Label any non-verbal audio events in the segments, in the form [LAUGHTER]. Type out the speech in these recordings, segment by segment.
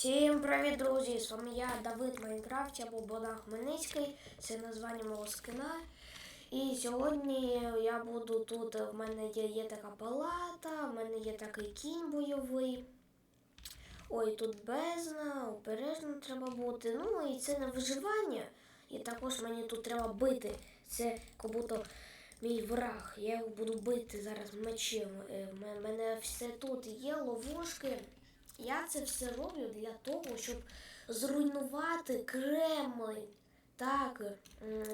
Всім привіт, друзі! З вами я, Давид Майнкрафт або Богдан Хмельницький. Це названня мого скина. І сьогодні я буду тут. В мене є, є така палата, в мене є такий кінь бойовий. Ой, тут бездна, обережно треба бути. Ну і це на виживання. І також мені тут треба бити. Це як будто мій враг. Я його буду бити зараз мечем. Е, в ме- мене все тут є ловушки. Я це все роблю для того, щоб зруйнувати Кремль. Так,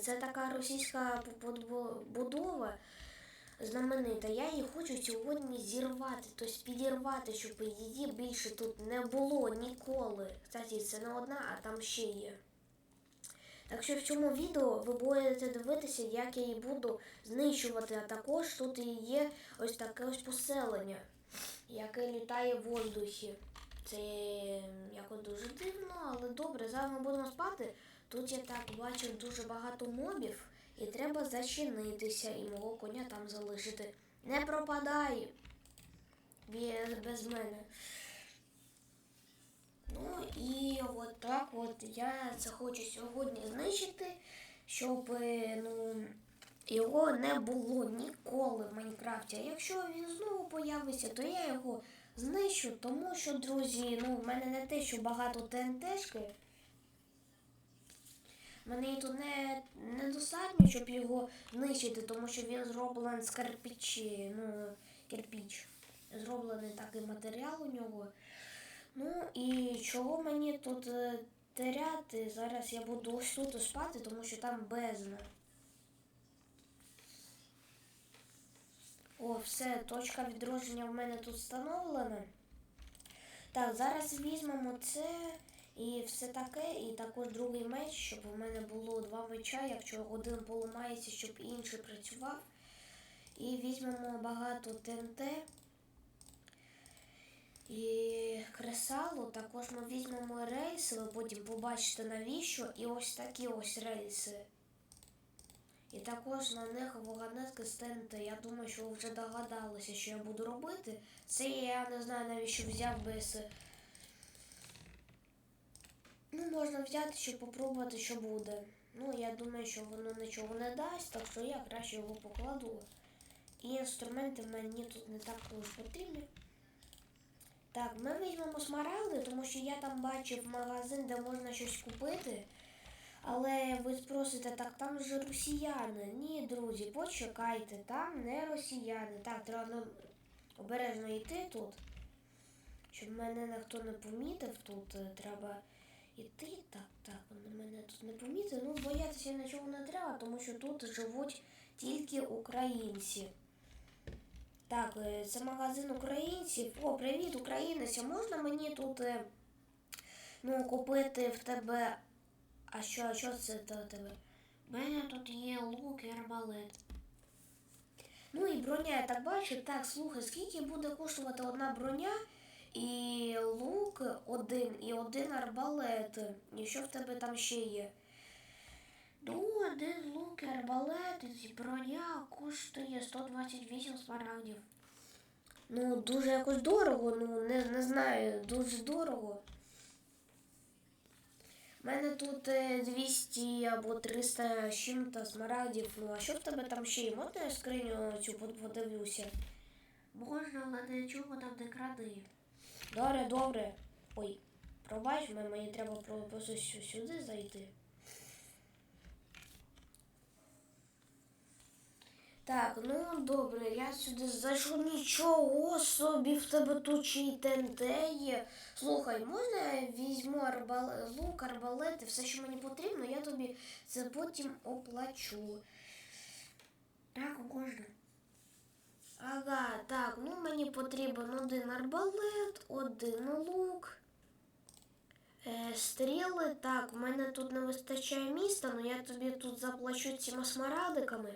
це така російська будова знаменита. Я її хочу сьогодні зірвати, тобто підірвати, щоб її більше тут не було ніколи. Кстати, це не одна, а там ще є. Так що в цьому відео ви будете дивитися, як я її буду знищувати, а також тут і є ось таке ось поселення, яке літає в воздухі. Це якось дуже дивно, але добре, зараз ми будемо спати. Тут я так бачу дуже багато мобів, і треба зачинитися і мого коня там залишити. Не пропадай без, без мене. Ну і от так от я це хочу сьогодні знищити, щоб е, ну, його не було ніколи в Майнкрафті. А якщо він знову появиться, то я його знищу, тому що, друзі, ну, в мене не те, що багато ТНТшки. Мені тут не, недостатньо, щоб його знищити, тому що він зроблений з кирпичі, ну, кирпіч. Зроблений такий матеріал у нього. Ну і чого мені тут е, теряти? Зараз я буду ось тут спати, тому що там бездна. О, все, точка відродження в мене тут встановлена. Так, зараз візьмемо це і все таке, і також другий меч, щоб у мене було два меча, якщо один поламається, щоб інший працював. І візьмемо багато ТНТ. І кресало, також ми візьмемо рейси, ви потім побачите навіщо, і ось такі ось рейси. І також на них вагонетки з ТНТ. Я думаю, що ви вже догадалися, що я буду робити. Це я не знаю навіщо взяв без. Ну, можна взяти, щоб попробувати, що буде. Ну, я думаю, що воно нічого не дасть, так що я краще його покладу. І інструменти мені тут не так уж потрібні. Так, ми візьмемо смарагди, тому що я там бачив магазин, де можна щось купити. Але ви спросите, так там же росіяни. Ні, друзі, почекайте, там не росіяни. Так, треба нам обережно йти тут. Щоб мене ніхто не помітив тут, е, треба йти. Так, так, вони мене тут не помітили. Ну, боятися нічого не треба, тому що тут живуть тільки українці. Так, е, це магазин українців. О, привіт, українець. Можна мені тут е, ну, купити в тебе. А що, а що це до тебе? У мене тут є лук і арбалет. Ну і броня, я так бачу. Так, слухай, скільки буде коштувати одна броня і лук один, і один арбалет. І що в тебе там ще є? Ну, один лук і арбалет і броня коштує 128 смарагдів. Ну, дуже якось дорого, ну не, не знаю, дуже дорого. У мене тут е, 200 або 300 з чим-то смарагдів. Ну, а що в тебе там ще є? Можна я скриню цю под- подивлюся? Можна, але нічого там не кради. Добре, добре. Ой, пробач, мені треба про- просто сюди зайти. Так, ну добре, я сюди зайшов. Нічого собі в тебе тут й ТНТ є. Слухай, можна я візьму арбал... лук, арбалет і все, що мені потрібно, я тобі це потім оплачу. Так, можна. Ага, так, ну мені потрібен один арбалет, один лук. Е, стріли, так, у мене тут не вистачає міста, але я тобі тут заплачу цими смарадиками.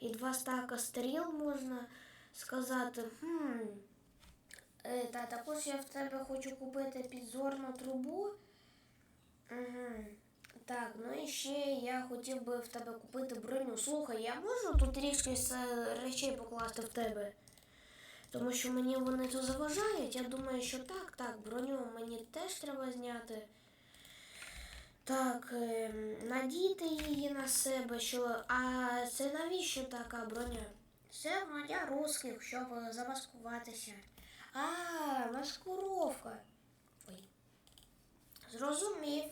І два стака стріл можна сказати. Хм. Та також я в тебе хочу купити підзорну трубу. Угу. Так, ну і ще я хотів би в тебе купити броню. Слухай, я можу тут трішки е, речей покласти в тебе? Тому що мені вони тут заважають. Я думаю, що так, так, броню мені теж треба зняти. Так, ем, надіти її на себе, що. А це навіщо така броня? Це броня русських, щоб замаскуватися. А, маскировка. Ой. Зрозумів.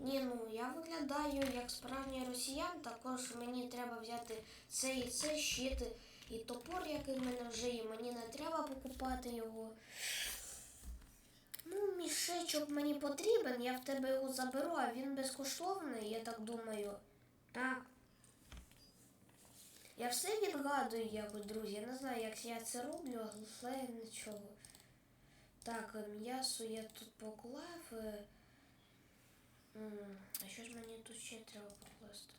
Ні, ну я виглядаю як справжній росіян, також мені треба взяти це і це щити. І топор, який в мене вже є, мені не треба покупати його. Мішечок мені потрібен, я в тебе його заберу, а він безкоштовний, я так думаю. Так. Я все відгадую якось, друзі. Я не знаю, як я це роблю, але нічого. Так, е, м'ясо я тут поклав. е. А що ж мені тут ще треба покласти?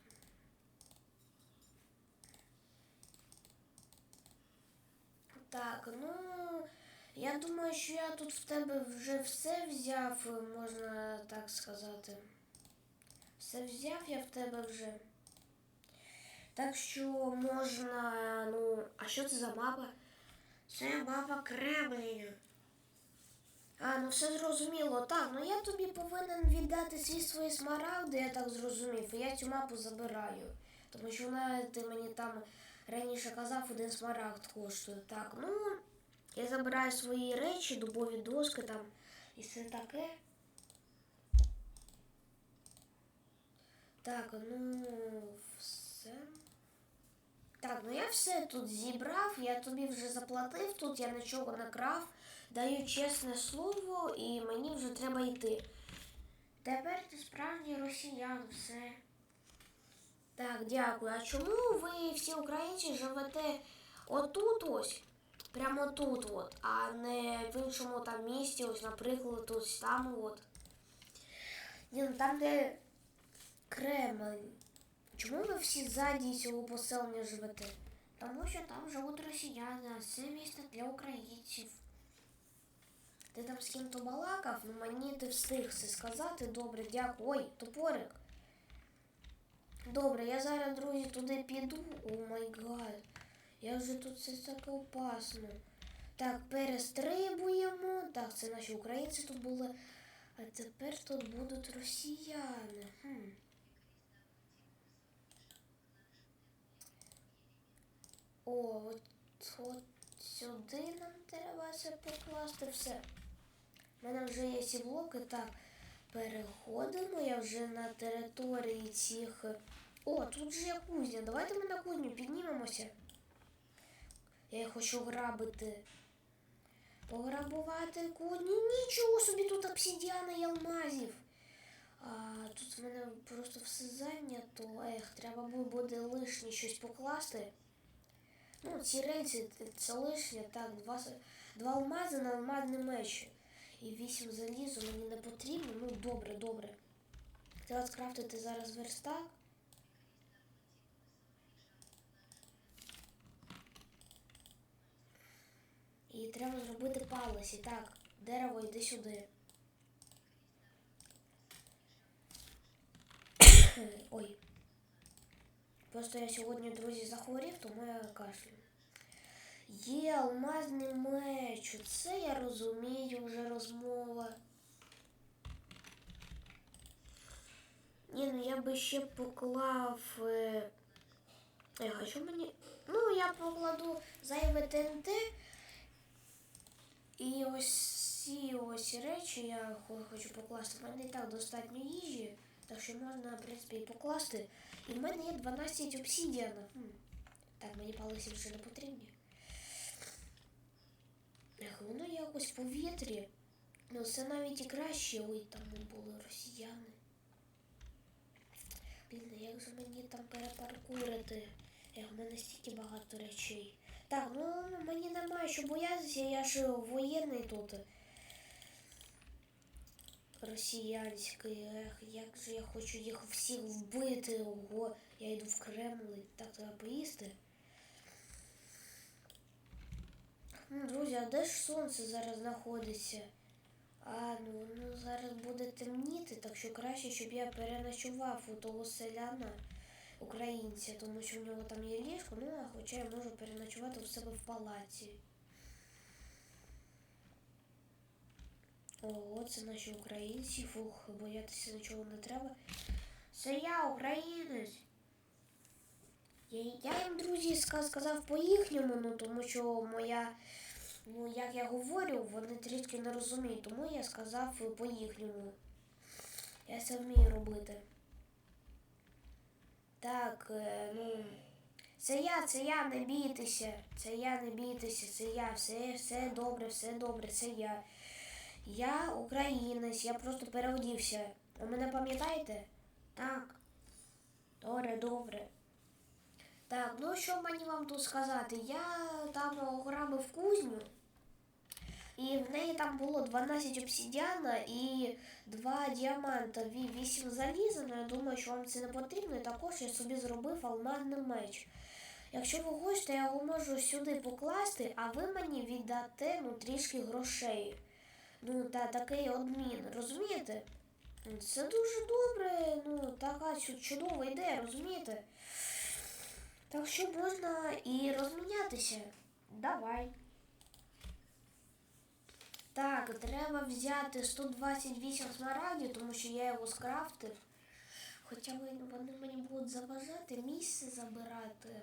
Так, ну я думаю, що я тут в тебе вже все взяв, можна так сказати. Все взяв я в тебе вже. Так що можна, ну, а що це за мапа? Це мапа Кремлю. А, ну все зрозуміло. Так, ну я тобі повинен віддати всі свої смарагди, я так зрозумів. І я цю мапу забираю. Тому що вона, ти мені там раніше казав, один смарагд коштує. Так, ну я забираю свої речі, дубові доски там і все таке. Так, ну все. Так, ну я все тут зібрав, я тобі вже заплатив, тут я нічого не крав, даю чесне слово і мені вже треба йти. Тепер ти справжній росіян, все. Так, дякую. А чому ви всі українці живете отут ось? Прямо тут от, а не в іншому там місті, ось, наприклад, ось там от. Ні, ну там, де Кремль. Чому ви всі ззаді цього поселення живете? Тому що там живуть росіяни, а це місто для українців. Ти там з ким-то балакав, ну мені ти встиг це сказати. Добре, дякую. Ой, топорик. Добре, я зараз, друзі, туди піду. О май гад. Я вже тут це таке опасно. Так, перестрибуємо. Так, це наші українці тут були. А тепер тут будуть росіяни. Хм. О, от, от сюди нам треба це покласти все. У мене вже є ці блоки. Так, переходимо. Я вже на території цих. О, тут же є кузня. Давайте ми на кузню піднімемося. Я їх хочу грабити. Пограбувати кузню. Нічого собі тут обсидіана і алмазів. А тут в мене просто все зайнято. Ех, треба буде лишнє щось покласти. Ну, ці рельси це лишнє, так, два, два алмази на алмазний меч. І вісім залізу мені не потрібно. Ну, добре, добре. Треба скрафтити зараз верстак. І треба зробити палиці. Так, дерево йди сюди. [COUGHS] Ой. Просто я сьогодні, друзі, захворів, тому я кашлю. Є алмазний меч. Це я розумію вже розмова. Ні, ну я би ще поклав. Е... Ех, а що мені. Ну, я покладу зайве ТНТ. І ось ці ось речі я хочу покласти. У мене і так достатньо їжі, так що можна, в принципі, і покласти. І в мене є 12 обсідіана. Так, мені палиці вже не потрібні. Ех, воно якось в повітрі. Ну, це навіть і краще. Ой, там були росіяни. Блін, як же мені там перепаркурити? Ех, в мене стільки багато речей. Так, ну мені немає що боятися, я ж воєнний тут. Росіянський, ех, як же я хочу їх всіх вбити. Ого, я йду в Кремль, так треба поїсти. Ну, друзі, а де ж сонце зараз знаходиться? А, ну, ну зараз буде темніти, так що краще, щоб я переночував у того селяна Українці, тому що в нього там є ліжко, ну а хоча я можу переночувати у себе в палаці. Ого, це наші українці, фух, боятися нічого не треба. Це я, українець. Я, я їм, друзі, сказав по-їхньому, ну тому що моя, ну як я говорю, вони трішки не розуміють, тому я сказав по-їхньому. Я це вмію робити. Так, е, ну. Це я, це я, не бійтеся. Це я, не бійтеся, це я. Все, все добре, все добре, це я. Я українець, я просто переодівся. Ви мене пам'ятаєте? Так. Добре, добре. Так, ну що мені вам тут сказати? Я там ограбив кузню. І в неї там було 12 обсидіана і 2 діаманта, ві- 8 заліза. Ну, я думаю, що вам це не потрібно. І також я собі зробив алмазний меч. Якщо ви хочете, я його можу сюди покласти, а ви мені віддате ну, трішки грошей. Ну, та такий обмін, розумієте? Це дуже добре, ну, така чудова ідея, розумієте? Так що можна і розмінятися. Давай. Так, треба взяти 128 смарагдів, тому що я його скрафтив. Хоча вони мені будуть заважати місце забирати.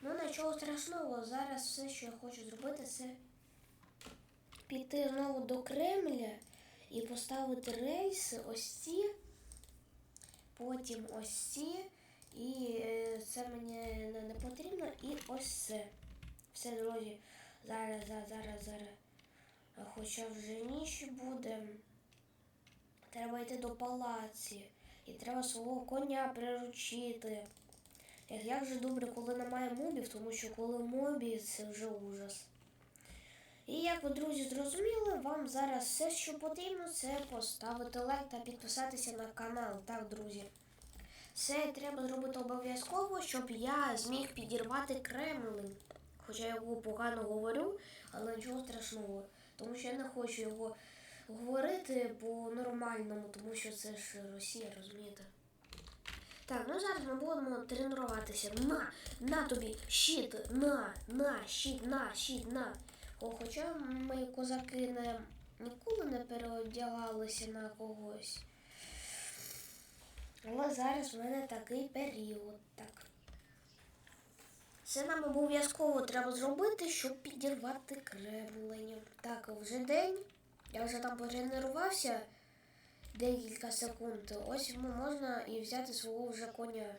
Ну, нічого страшного. Зараз все, що я хочу зробити, це піти знову до Кремля і поставити рейси ось ці, потім ось ці, і е, це мені не потрібно, і ось це. Все, друзі, зараз, зараз, зараз, зараз. Хоча вже ніч буде. Треба йти до палаці. І треба свого коня приручити. Як, як же добре, коли немає мобів, тому що коли мобі, це вже ужас. І як ви, друзі, зрозуміли, вам зараз все, що потрібно, це поставити лайк та підписатися на канал. Так, друзі. Це треба зробити обов'язково, щоб я зміг підірвати Кремлин. Хоча я його погано говорю, але нічого страшного. Тому що я не хочу його говорити по-нормальному, тому що це ж Росія, розумієте? Так, ну зараз ми будемо тренуватися. На, на тобі, щит, на, на, щит, на, щит, на. О, хоча ми козаки не, ніколи не переодягалися на когось. Але зараз в мене такий період. Так. Це нам обов'язково треба зробити, щоб підірвати кремлення. Так, вже день. Я вже там потренувався декілька секунд. Ось йому можна і взяти свого вже коня.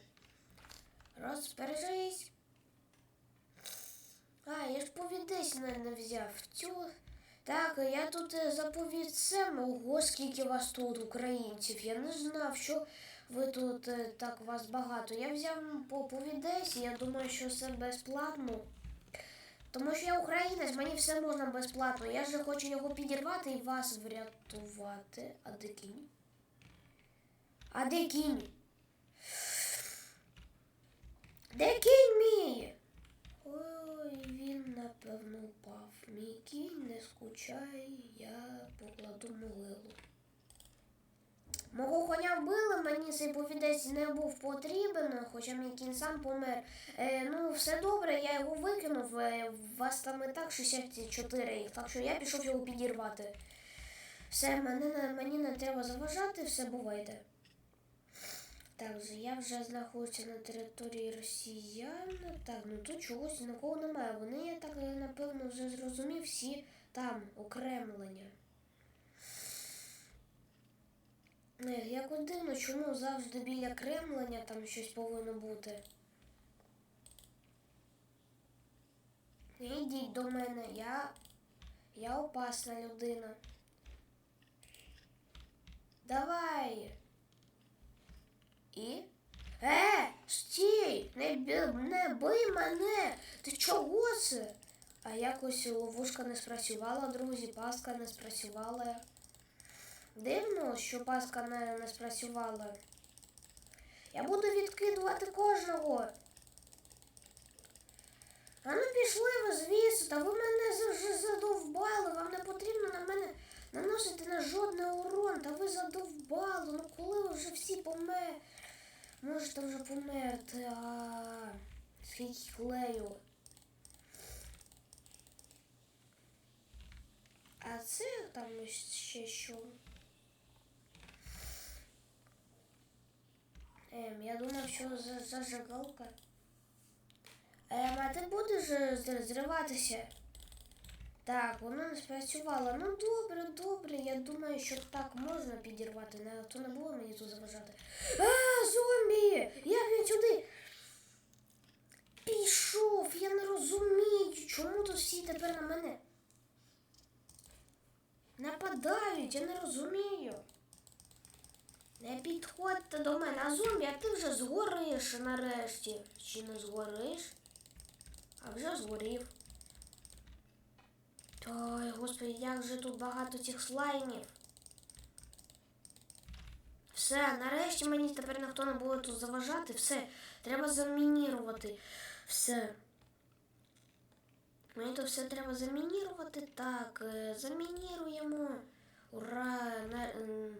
Розбережись. А, я ж повідець не взяв. Цю. Так, я тут е, заповідцем. Ого, скільки вас тут, українців. Я не знав, що ви тут е, так вас багато. Я взяв по повідець, і я думаю, що це безплатно. Тому що я українець, мені все можна безплатно. Я же хочу його підірвати і вас врятувати. А де кінь? А де кінь? Де кінь мій? Ой, він напевно впав. Мій кінь не скучай, я покладу могилу. Мого коня вбили, мені цей повідець не був потрібен, хоча мій кінь сам помер. Е, ну, все добре, я його викинув. Е, вас там і так 64 їх, так що я пішов його підірвати. Все, мене, мені не треба заважати, все бувайте. Так, я вже знаходжуся на території росіян. Так, ну тут чогось нікого немає. Вони, я так напевно, вже зрозумів, всі там, окремлення. Ех, якось дивно, чому завжди біля кремлення там щось повинно бути. Йдіть до мене, я. Я опасна людина. Давай. І? Е, стій! Не, не бий мене! Ти чого це? А якось ловушка не спрацювала, друзі, паска не спрацювала. Дивно, що паска не, не спрацювала. Я буду відкидувати кожного. А ну пішли ви звідси, та ви мене вже задовбали, вам не потрібно на мене наносити на жодний урон, та ви задовбали. Ну коли ви вже всі помер... Можете вже померти, а скільки клею. там ще що. Ем, я думав, що зажигалка. Ем, а ти будеш е, зриватися? Так, воно не спрацювало. Ну добре, добре. Я думаю, що так можна підірвати, не то не було мені тут заважати. А, зомбі! Як він сюди? Пішов, я не розумію, чому тут всі тепер на мене нападають, я не розумію. Не підходьте до мене, зомбі, а ти вже згориш нарешті. Чи не згориш? А вже згорів. Ой, господи, як же тут багато цих слаймів. Все, нарешті мені тепер ніхто не буде тут заважати. Все, треба замінірувати. Все. Мені то все треба замінірувати. Так, е, замініруємо. Ура!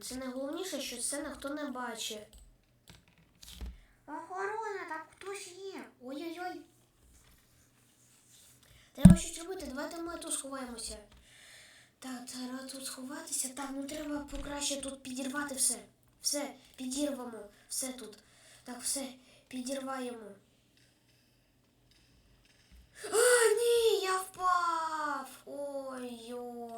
Це найголовніше, що це ніхто не бачить. Охорона, там хтось є. Ой-ой-ой. Треба щось робити. Давайте ми тут сховаємося. Так, треба тут сховатися. Так, ну треба покраще тут підірвати все. Все, підірвемо. Все тут. Так, все, підірваємо. А, ні, я впав. Ой-ой.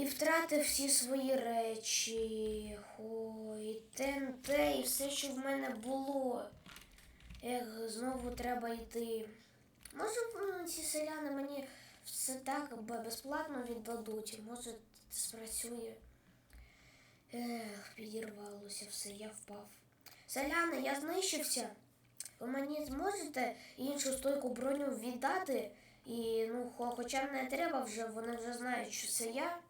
І втратив всі свої речі. Ой, ТНТ і все, що в мене було. Ех, знову треба йти. Може, ці селяни мені все так безплатно віддадуть. Може, спрацює. Ех, підірвалося все, я впав. Селяни, я знищився. Ви мені зможете іншу стойку броню віддати? І ну, хоча не треба вже, вони вже знають, що це я.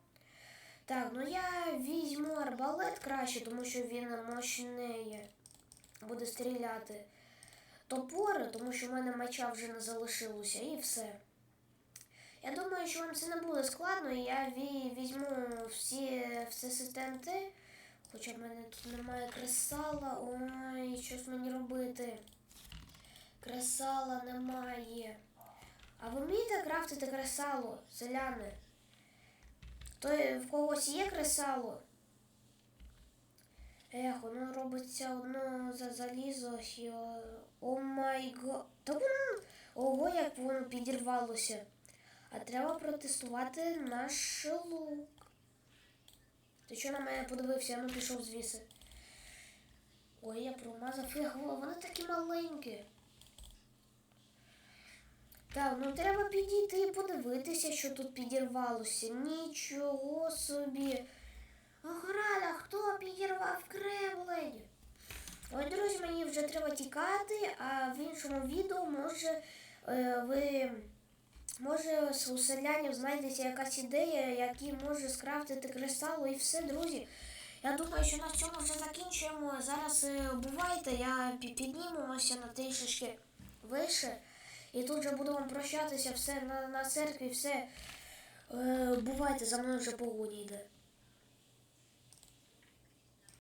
Так, ну я візьму арбалет краще, тому що він мощний буде стріляти. Топори, тому що в мене меча вже не залишилося, і все. Я думаю, що вам це не буде складно, і я візьму всі все СТНТ, хоча в мене тут немає кресала. Ой, що ж мені робити? Кресала немає. А ви вмієте крафтити кресало, селяни? То в когось є кресало? Ех, воно робиться одно за залізо. О, май го. Та воно. Ого, як воно підірвалося. А треба протестувати наш лук. Ти що на мене подивився, ну пішов звідси. Ой, я промазав їх, О, вони такі маленькі. Так, ну треба підійти і подивитися, що тут підірвалося. Нічого собі. Охрана, хто підірвав кремлень? Ой, друзі, мені вже треба тікати, а в іншому відео може е, ви може у селянів знайдеться якась ідея, які може скрафтити кристалу і все, друзі. Я думаю, що на цьому вже закінчуємо. Зараз е, бувайте, я пі- піднімемося на трішечки вище. І тут же буду вам прощатися, все на, на церкві, все. Е, бувайте, за мною вже погоді йде.